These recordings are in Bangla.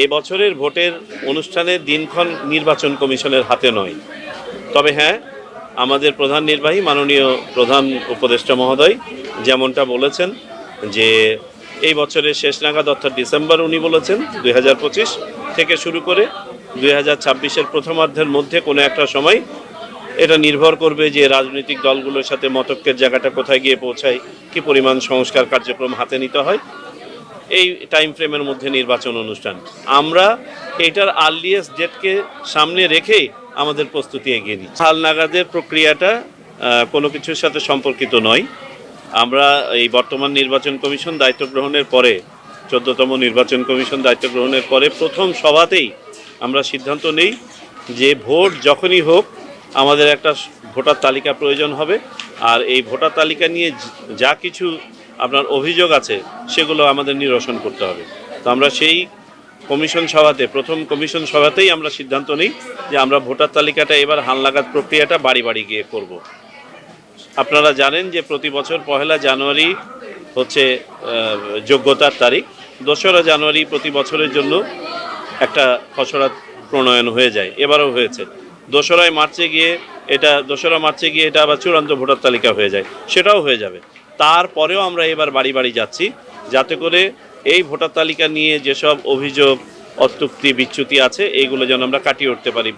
এই বছরের ভোটের অনুষ্ঠানের দিনক্ষণ নির্বাচন কমিশনের হাতে নয়। তবে হ্যাঁ আমাদের প্রধান নির্বাহী মাননীয় প্রধান উপদেষ্টা মহোদয় যেমনটা বলেছেন যে এই বছরের শেষ নাগাদ অর্থাৎ ডিসেম্বর উনি বলেছেন দুই হাজার পঁচিশ থেকে শুরু করে দুই হাজার ছাব্বিশের প্রথমার্ধের মধ্যে কোনো একটা সময় এটা নির্ভর করবে যে রাজনৈতিক দলগুলোর সাথে মতক্যের জায়গাটা কোথায় গিয়ে পৌঁছায়, কি পরিমাণ সংস্কার কার্যক্রম হাতে নিতে হয়। এই টাইম ফ্রেমের মধ্যে নির্বাচন অনুষ্ঠান। আমরা এটার আর্লিয়েস্ট ডেটকে সামনে রেখেই আমাদের প্রস্তুতি এগিয়ে দিচ্ছি হাল নাগাদের প্রক্রিয়াটা কোনো কিছুর সাথে সম্পর্কিত নয়। আমরা এই বর্তমান নির্বাচন কমিশন দায়িত্ব গ্রহণের পরে, চোদ্দতম নির্বাচন কমিশন দায়িত্ব গ্রহণের পরে প্রথম সভাতেই আমরা সিদ্ধান্ত নেই যে ভোট যখনই হোক, আমাদের একটা ভোটার তালিকা প্রয়োজন হবে। আর এই ভোটার তালিকা নিয়ে যা কিছু আপনার অভিযোগ আছে, সেগুলো আমাদের নিরসন করতে হবে। তো আমরা সেই কমিশন সভাতে, প্রথম কমিশন সভাতেই আমরা সিদ্ধান্ত নিই যে আমরা ভোটার তালিকাটা এবার হালনাগাদ প্রক্রিয়াটা বাড়ি বাড়ি গিয়ে করব। আপনারা জানেন যে প্রতি বছর পহেলা জানুয়ারি হচ্ছে যোগ্যতার তারিখ। দোসরা জানুয়ারি প্রতি বছরের জন্য একটা খসড়া প্রণয়ন হয়ে যায়, এবারও হয়েছে। দোসরায় মার্চে গিয়ে এটা, দোসরা মার্চে গিয়ে এটা আবার চূড়ান্ত ভোটার তালিকা হয়ে যায়, সেটাও হয়ে যাবে। তারপরেও আমরা এবার বাড়ি বাড়ি যাচ্ছি, যাতে করে এই ভোটার তালিকা নিয়ে যেসব অভিযোগ, অত্যুক্তি, বিচ্যুতি আছে এইগুলো যেন আমরা কাটিয়ে উঠতে পারি।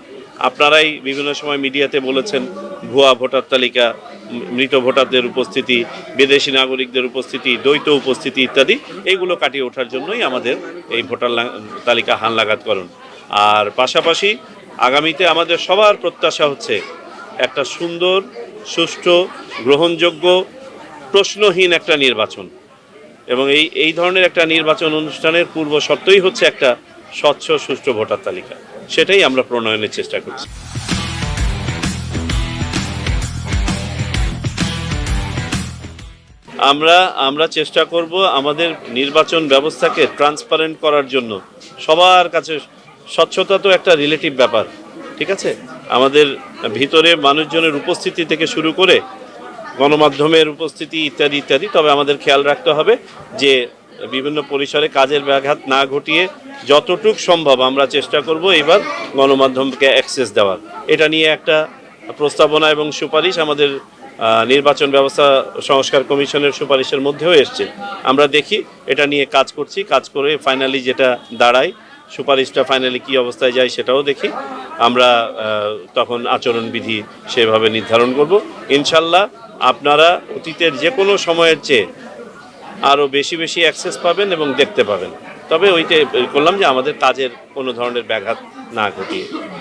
আপনারাই বিভিন্ন সময় মিডিয়াতে বলেছেন, ভুয়া ভোটার তালিকা, মৃত ভোটারদের উপস্থিতি, বিদেশি নাগরিকদের উপস্থিতি, দ্বৈত উপস্থিতি ইত্যাদি এইগুলো কাটিয়ে ওঠার জন্যই আমাদের এই ভোটার তালিকা হালনাগাদকরণ আর পাশাপাশি আগামীতে আমাদের সবার প্রত্যাশা হচ্ছে, একটা সুন্দর, সুষ্ঠু, গ্রহণযোগ্য প্রশ্নহীন একটা নির্বাচন। এবং এই এই ধরনের একটা নির্বাচন অনুষ্ঠানের পূর্ব শর্তই হচ্ছে একটা স্বচ্ছ, সুষ্ঠু ভোটার তালিকা। সেটাই আমরা প্রণয়নের চেষ্টা করছি। আমরা আমরা চেষ্টা করব আমাদের নির্বাচন ব্যবস্থাকে ট্রান্সপারেন্ট করার জন্য। সবার কাছে স্বচ্ছতা তো একটা রিলেটিভ ব্যাপার, ঠিক আছে? আমাদের ভিতরে মানুষজনের উপস্থিতি থেকে শুরু করে গণমাধ্যমের উপস্থিতি ইত্যাদি ইত্যাদি, তবে আমাদের খেয়াল রাখতে হবে যে বিভিন্ন পরিসরে কাজের ব্যাঘাত না ঘটিয়ে যতটুক সম্ভব আমরা চেষ্টা করব এবার গণমাধ্যমকে অ্যাক্সেস দেওয়ার। এটা নিয়ে একটা প্রস্তাবনা এবং সুপারিশ আমাদের নির্বাচন ব্যবস্থা সংস্কার কমিশনের সুপারিশের মধ্যেও এসছে। আমরা দেখি, এটা নিয়ে কাজ করছি, কাজ করে ফাইনালি যেটা দাঁড়ায়, সুপারিশটা ফাইনালি কী অবস্থায় যায় সেটাও দেখি। আমরা তখন আচরণবিধি সেভাবে নির্ধারণ করব। ইনশাল্লাহ আপনারা অতীতের যে কোনো সময়ের চেয়ে আরও বেশি বেশি অ্যাক্সেস পাবেন এবং দেখতে পাবেন। তবে ওইটা করলাম যে আমাদের কাজের কোনো ধরনের ব্যাঘাত না ঘটিয়ে।